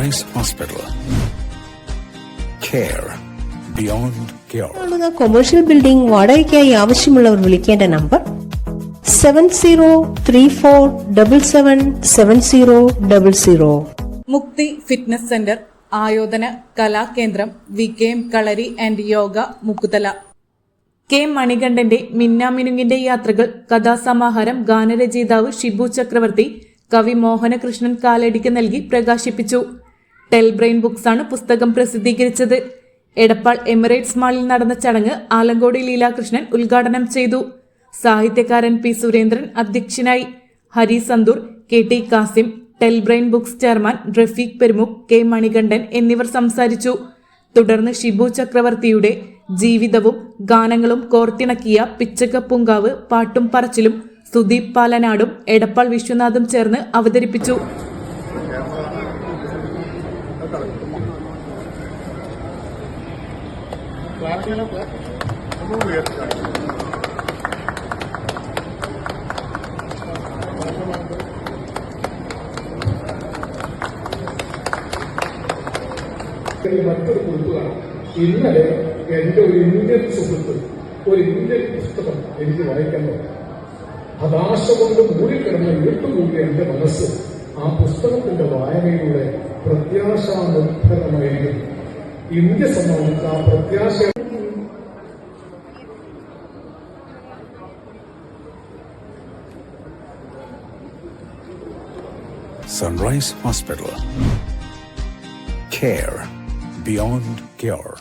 Sunrise Hospital. Care beyond cure. കാണുന്ന commercial building വാടകയ്ക്കായി ആവശ്യമുള്ളവർ വിളിക്കേണ്ട number seven zero three four double seven seven zero double zero Mukthi fitness centre ആയോധന കലാകേന്ദ്രം V K M Kalari and Yoga Mukkuthala K മണികണ്ഠന്റെ മിന്നാമിനുങ്ങിന്റെ യാത്രകൾ കഥാസമാഹാരം ഗാനരചയിതാവ് ഷിബു ചക്രവർത്തി കവി മോഹനകൃഷ്ണൻ കാലടിക്ക് നൽകി പ്രകാശിപ്പിച്ചു ടെൽ ബ്രെയിൻ ആണ് പുസ്തകം പ്രസിദ്ധീകരിച്ചത്. എടപ്പാൾ എമിറേറ്റ്സ് മാളിൽ നടന്ന ചടങ്ങ് ആലങ്കോടി ലീലാകൃഷ്ണൻ ഉദ്ഘാടനം ചെയ്തു. സാഹിത്യകാരൻ പി സുരേന്ദ്രൻ അധ്യക്ഷനായി. Hari Santhoor K T Kasim tell brain books chairman Rafeeq Perumukh K Manikandan എന്നിവർ സംസാരിച്ചു. തുടർന്ന് ഷിബു ചക്രവർത്തിയുടെ ജീവിതവും ഗാനങ്ങളും കോർത്തിണക്കിയ പിച്ചക്കപ്പൂങ്കാവ് പാട്ടും പറച്ചിലും സുദീപ് പാലനാടും എടപ്പാൾ വിശ്വനാഥും ചേർന്ന് അവതരിപ്പിച്ചു. മറ്റൊരു കുറിപ്പ് ഇന്നലെ എന്റെ ഒരു ഇന്ത്യൻ സുഹൃത്ത് ഒരു ഇന്ത്യൻ പുസ്തകം എനിക്ക് വായിക്കാൻ പറഞ്ഞു ഹതാശ കൊണ്ട് മൂടിക്കിടന്ന വീട്ടുകൂടിയ എന്റെ മനസ്സ് ആ പുസ്തകത്തിന്റെ വായനയിലൂടെ പ്രത്യാശാനിർഭരമായിരിക്കും ഇന്ത്യ സംബന്ധിച്ച ആ പ്രത്യാശ Sunrise Hospital. Care beyond cure.